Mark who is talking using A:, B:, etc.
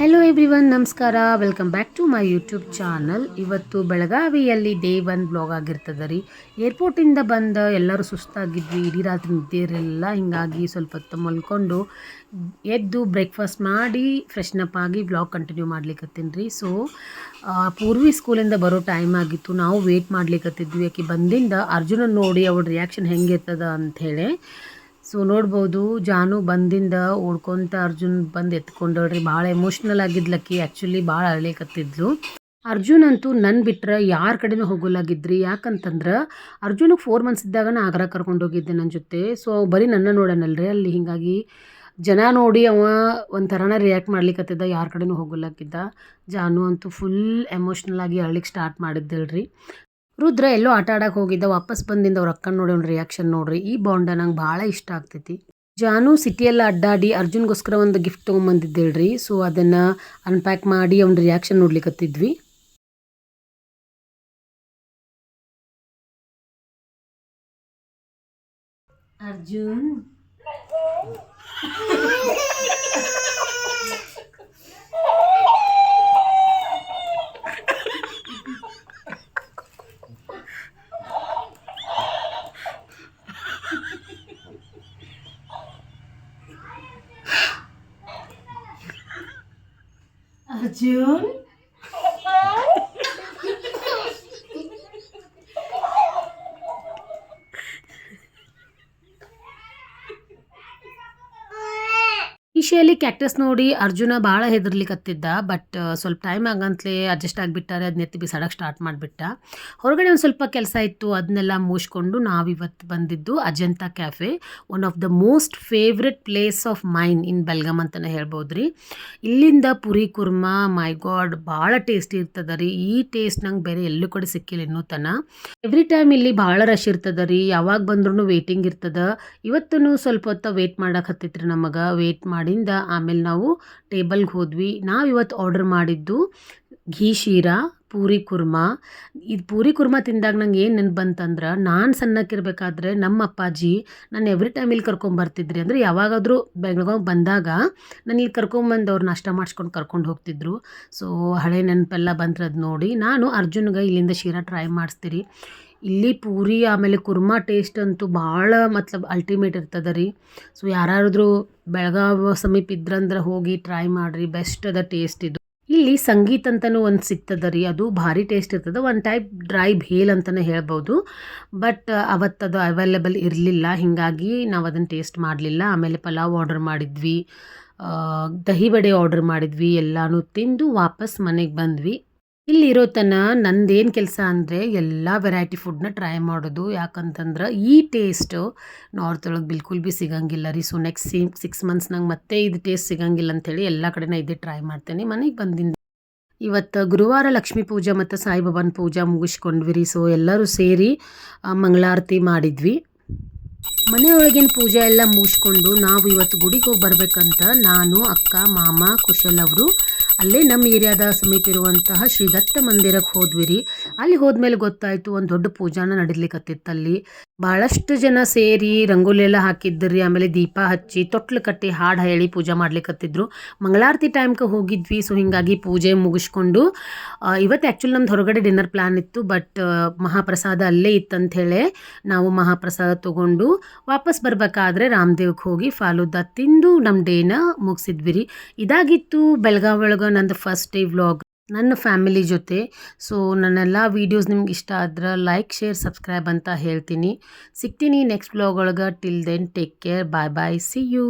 A: Hello everyone ನಮಸ್ಕಾರ. Welcome back to my YouTube channel ಇವತ್ತು ಬೆಳಗಾವಿಯಲ್ಲಿ ಡೇ ಒನ್ ಬ್ಲಾಗ್ ಆಗಿರ್ತದೆ ರೀ. ಏರ್ಪೋರ್ಟಿಂದ ಬಂದ ಎಲ್ಲರೂ ಸುಸ್ತಾಗಿದ್ವಿ. ಇಡೀ ರಾತ್ರಿ ನಿದ್ದೆ ಹಿಂಗಾಗಿ ಸ್ವಲ್ಪ ಹೊತ್ತು ಮಲ್ಕೊಂಡು ಎದ್ದು ಬ್ರೇಕ್ಫಾಸ್ಟ್ ಮಾಡಿ ಫ್ರೆಶ್ನಪ್ ಆಗಿ ಬ್ಲಾಗ್ ಕಂಟಿನ್ಯೂ ಮಾಡ್ಲಿಕ್ಕತ್ತೀನಿ ರೀ. ಸೊ ಪೂರ್ವಿ ಸ್ಕೂಲಿಂದ ಬರೋ ಟೈಮ್ ಆಗಿತ್ತು. ನಾವು ವೇಟ್ ಮಾಡ್ಲಿಕ್ಕತ್ತಿದ್ವಿ ಯಾಕೆ ಬಂದಿಂದ ಅರ್ಜುನ ನೋಡಿ ಅವಳ ರಿಯಾಕ್ಷನ್ ಹೆಂಗಿರ್ತದ ಅಂಥೇಳಿ ಸೊ ನೋಡ್ಬೋದು, ಜಾನು ಬಂದಿಂದ ಓಡ್ಕೊಂತ ಅರ್ಜುನ್ ಬಂದು ಎತ್ಕೊಂಡಳ್ರಿ ಭಾಳ ಎಮೋಷ್ನಲ್ ಆಗಿದ್ಲಕ್ಕಿ ಆ್ಯಕ್ಚುಲಿ ಭಾಳ ಅಳ್ಲಿಕತ್ತಿದ್ಲು ಅರ್ಜುನ್ ಅಂತೂ ನನ್ನ ಬಿಟ್ರೆ ಯಾರ ಕಡೆನೂ ಹೋಗಲಾಗಿದ್ರಿ. ಯಾಕಂತಂದ್ರೆ, ಅರ್ಜುನಿಗೆ ಫೋರ್ ಮಂತ್ಸ್ ಇದ್ದಾಗ ನಾ ಆಗ್ರಾ ಕರ್ಕೊಂಡೋಗಿದ್ದೆ ನನ್ನ ಜೊತೆ. ಸೊ ಬರೀ ನನ್ನ ನೋಡೋಣಲ್ರಿ ಅಲ್ಲಿ ಹೀಗಾಗಿ ಜನ ನೋಡಿ ಅವ ಒಂಥರನ ರಿಯಾಕ್ಟ್ ಮಾಡ್ಲಿಕ್ಕತ್ತಿದ್ದ ಯಾರ ಕಡೆನೂ ಹೋಗಲಾಗಿದ್ದ. ಜಾನು ಅಂತೂ ಫುಲ್ ಎಮೋಷ್ನಲ್ ಆಗಿ ಅಳ್ಲಿಕ್ಕೆ ಸ್ಟಾರ್ಟ್ ಮಾಡಿದ್ದಲ್ರಿ. ರುದ್ರ ಎಲ್ಲೋ ಆಟ ಆಡಕ್ಕೆ ಹೋಗಿದ್ದ, ವಾಪಸ್ ಬಂದಿಂದ ಅವ್ರ ಅಕ್ಕನ ನೋಡಿ ಅವ್ನ ರಿಯಾಕ್ಷನ್ ನೋಡ್ರಿ. ಈ ಬಾಂಡ ನಂಗೆ ಭಾಳ ಇಷ್ಟ ಆಗ್ತೈತಿ. ಜಾನು ಸಿಟಿಯೆಲ್ಲ ಅಡ್ಡಾಡಿ ಅರ್ಜುನ್ಗೋಸ್ಕರ ಒಂದು ಗಿಫ್ಟ್ ತೊಗೊಂಬಂದಿದ್ದೇಳ್ರಿ ಸೊ ಅದನ್ನು ಅನ್ಪ್ಯಾಕ್ ಮಾಡಿ ಅವ್ನ ರಿಯಾಕ್ಷನ್ ನೋಡ್ಲಿಕ್ಕತ್ತಿದ್ವಿ ಅರ್ಜುನ್ ಅರ್ಜುನ್ ಇಶಿಯಲ್ಲಿ ಕ್ಯಾಕ್ಟಸ್ ನೋಡಿ ಅರ್ಜುನ ಭಾಳ ಹೆದರ್ಲಿಕ್ಕತ್ತಿದ್ದ ಬಟ್ ಸ್ವಲ್ಪ ಟೈಮ್ ಆಗಂತಲೇ ಅಡ್ಜಸ್ಟ್ ಆಗಿಬಿಟ್ಟಾರೆ ಅದನ್ನ ಎತ್ತಿ ಬಿಸಾಡಕ್ಕೆ ಸ್ಟಾರ್ಟ್ ಮಾಡಿಬಿಟ್ಟ. ಹೊರಗಡೆ ಒಂದು ಸ್ವಲ್ಪ ಕೆಲಸ ಇತ್ತು ಅದನ್ನೆಲ್ಲ ಮುಗಿಸ್ಕೊಂಡು ನಾವಿವತ್ತು ಬಂದಿದ್ದು Ajanta cafe one of the most favourite place of mine in Belgaum ಅಂತಲೇ ಹೇಳ್ಬೋದು ರೀ ಇಲ್ಲಿಂದ ಪುರಿ ಕುರ್ಮಾ ಮೈ ಗಾಡ್ ಭಾಳ ಟೇಸ್ಟಿ ಇರ್ತದೆ ರೀ. ಈ ಟೇಸ್ಟ್ ನಂಗೆ ಬೇರೆ ಎಲ್ಲೂ ಕಡೆ ಸಿಕ್ಕಿಲ್ಲ ಇನ್ನೂ ತನ. ಎವ್ರಿ ಟೈಮ್ ಇಲ್ಲಿ ಭಾಳ ರಶ್ ಇರ್ತದೆ ರೀ. ಯಾವಾಗ ಬಂದ್ರೂ ವೇಟಿಂಗ್ ಇರ್ತದ. ಇವತ್ತೂ ಸ್ವಲ್ಪ ಹೊತ್ತ ವೇಟ್ ಮಾಡಕ್ಕೆ ಹತ್ತಿತ್ರಿ ನಮಗೆ. ವೇಟ್ ಮಾಡಿಂದ ಆಮೇಲೆ ನಾವು ಟೇಬಲ್ಗೆ ಹೋದ್ವಿ. ನಾವು ಇವತ್ತು ಆರ್ಡರ್ ಮಾಡಿದ್ದು ಘೀ ಶೀರಾ, ಪೂರಿ ಕುರ್ಮಾ. ಇದು ಪೂರಿ ಕುರ್ಮಾ ತಿಂದಾಗ ನಂಗೆ ಏನು ನೆನಪು ಬಂತಂದ್ರೆ ನಾನು ಸಣ್ಣಕ್ಕಿರ್ಬೇಕಾದ್ರೆ ನಮ್ಮ ಅಪ್ಪಾಜಿ ನಾನು ಎವ್ರಿ ಟೈಮ್ ಇಲ್ಲಿ ಕರ್ಕೊಂಬರ್ತಿದ್ರಿ ಅಂದರೆ ಯಾವಾಗಾದರೂ ಬೆಳಗಾವ್ ಬಂದಾಗ ನಾನು ಇಲ್ಲಿ ಕರ್ಕೊಂಬಂದು ಅವ್ರು ನಾಷ್ಟ ಮಾಡಿಸ್ಕೊಂಡು ಕರ್ಕೊಂಡು ಹೋಗ್ತಿದ್ರು. ಸೊ ಹಳೆ ನೆನಪೆಲ್ಲ ಬಂದ್ರೆ ಅದು ನೋಡಿ ನಾನು ಅರ್ಜುನ್ಗೆ ಇಲ್ಲಿಂದ ಶೀರಾ ಟ್ರೈ ಮಾಡಿಸ್ತೀರಿ. ಇಲ್ಲಿ ಪೂರಿ, ಆಮೇಲೆ ಕುರ್ಮಾ ಟೇಸ್ಟ್ ಅಂತೂ ಭಾಳ ಮತ್ಲಬ್ ಅಲ್ಟಿಮೇಟ್ ಇರ್ತದೆ ರೀ. ಸೊ ಯಾರಾದ್ರೂ ಬೆಳಗಾವಿ ಸಮೀಪ ಇದ್ರಂದ್ರೆ ಹೋಗಿ ಟ್ರೈ ಮಾಡಿರಿ ಬೆಸ್ಟ್ ಅದ ಟೇಸ್ಟ್ ಇದು. ಇಲ್ಲಿ ಸಂಗೀತ ಅಂತಲೂ ಒಂದು ಸಿಗ್ತದೆ ರೀ, ಅದು ಭಾರಿ ಟೇಸ್ಟ್ ಇರ್ತದೆ. ಒಂದು ಟೈಪ್ ಡ್ರೈ ಭೇಲ್ ಅಂತಲೇ ಹೇಳ್ಬೋದು. ಬಟ್ ಅವತ್ತದು ಅವೈಲೇಬಲ್ ಇರಲಿಲ್ಲ, ಹೀಗಾಗಿ ನಾವು ಅದನ್ನು ಟೇಸ್ಟ್ ಮಾಡಲಿಲ್ಲ. ಆಮೇಲೆ ಪಲಾವ್ ಆರ್ಡರ್ ಮಾಡಿದ್ವಿ ದಹಿ ವಡೆ ಆರ್ಡರ್ ಮಾಡಿದ್ವಿ, ಎಲ್ಲನೂ ತಿಂದು ವಾಪಸ್ ಮನೆಗೆ ಬಂದ್ವಿ. ಇಲ್ಲಿರೋ ತನ ನಂದೇನು ಕೆಲಸ ಅಂದರೆ ಎಲ್ಲ ವೆರೈಟಿ ಫುಡ್ನ ಟ್ರೈ ಮಾಡೋದು. ಯಾಕಂತಂದ್ರೆ ಈ ಟೇಸ್ಟು ನಾರ್ತ್ ಒಳಗೆ ಬಿಲ್ಕುಲ್ ಭೀ ಸಿಗಂಗಿಲ್ಲ ರೀ. ಸೊ ನೆಕ್ಸ್ಟ್ ಸಿ ಸಿಕ್ಸ್ ಮಂತ್ಸ್ ನಂಗೆ ಮತ್ತೆ ಇದು ಟೇಸ್ಟ್ ಸಿಗಂಗಿಲ್ಲ ಅಂಥೇಳಿ ಎಲ್ಲ ಕಡೆನ ಇದೇ ಟ್ರೈ ಮಾಡ್ತೇನೆ. ಮನೆಗೆ ಬಂದಿಂದ ಇವತ್ತು ಗುರುವಾರ ಲಕ್ಷ್ಮೀ ಪೂಜೆ ಮತ್ತು ಸಾಯಿಬಾಬಾನ ಪೂಜೆ ಮುಗಿಸ್ಕೊಂಡ್ವಿ ರೀ. ಸೊ ಎಲ್ಲರೂ ಸೇರಿ ಮಂಗಳಾರತಿ ಮಾಡಿದ್ವಿ. ಮನೆಯೊಳಗಿನ ಪೂಜೆ ಎಲ್ಲ ಮುಗಿಸ್ಕೊಂಡು ನಾವು ಇವತ್ತು ಗುಡಿಗೆ ಹೋಗಿ ಬರಬೇಕಂತ ನಾನು, ಅಕ್ಕ, ಮಾಮ, ಕುಶಲ್ ಅವರು ಅಲ್ಲೇ ನಮ್ಮ ಏರಿಯಾದ ಸಮೀಪ ಇರುವಂತಹ ಶ್ರೀ ದತ್ತ ಮಂದಿರಕ್ಕೆ ಹೋದ್ವಿ ರೀ ಅಲ್ಲಿ ಹೋದ್ಮೇಲೆ ಗೊತ್ತಾಯಿತು ಒಂದು ದೊಡ್ಡ ಪೂಜಾನ ನಡಿಲಿಕ್ಕತ್ತಿತ್ತು ಅಲ್ಲಿ ಭಾಳಷ್ಟು ಜನ ಸೇರಿ ರಂಗೋಲಿ ಎಲ್ಲ ಹಾಕಿದ್ರಿ, ಆಮೇಲೆ ದೀಪ ಹಚ್ಚಿ, ತೊಟ್ಲು ಕಟ್ಟಿ, ಹಾಡು ಹೇಳಿ ಪೂಜೆ ಮಾಡ್ಲಿಕ್ಕತ್ತಿದ್ರು ಮಂಗಳಾರತಿ ಟೈಮ್ಗೆ ಹೋಗಿದ್ವಿ ಸೊ ಹೀಗಾಗಿ ಪೂಜೆ ಮುಗಿಸ್ಕೊಂಡು ಇವತ್ತು ಆ್ಯಕ್ಚುಲಿ ನಮ್ದು ಹೊರಗಡೆ ಡಿನ್ನರ್ ಪ್ಲ್ಯಾನ್ ಇತ್ತು ಬಟ್ ಮಹಾಪ್ರಸಾದ ಅಲ್ಲೇ ಇತ್ತಂಥೇಳಿ ನಾವು ಮಹಾಪ್ರಸಾದ ತೊಗೊಂಡು ವಾಪಸ್ ಬರಬೇಕಾದ್ರೆ ರಾಮದೇವ್ಗೆ ಹೋಗಿ, ಫಾಲೂದ ತಿಂದು ನಮ್ಮ ಡೇನ ಮುಗಿಸಿದ್ವಿ ರೀ ಇದಾಗಿತ್ತು ಬೆಳಗಾವಿ ಒಳಗೆ ನಂದು ಫಸ್ಟ್ ಡೇ ವ್ಲಾಗ್ ನನ್ನ ಫ್ಯಾಮಿಲಿ ಜೊತೆ. ಸೊ ನನ್ನೆಲ್ಲ ವೀಡಿಯೋಸ್ ನಿಮ್ಗೆ ಇಷ್ಟ ಆದ್ರೆ ಲೈಕ್ ಶೇರ್ ಸಬ್ಸ್ಕ್ರೈಬ್ ಅಂತ ಹೇಳ್ತೀನಿ. ಸಿಗ್ತೀನಿ ನೆಕ್ಸ್ಟ್ ವ್ಲಾಗ್ ಒಳಗೆ. Till then take care bye bye see you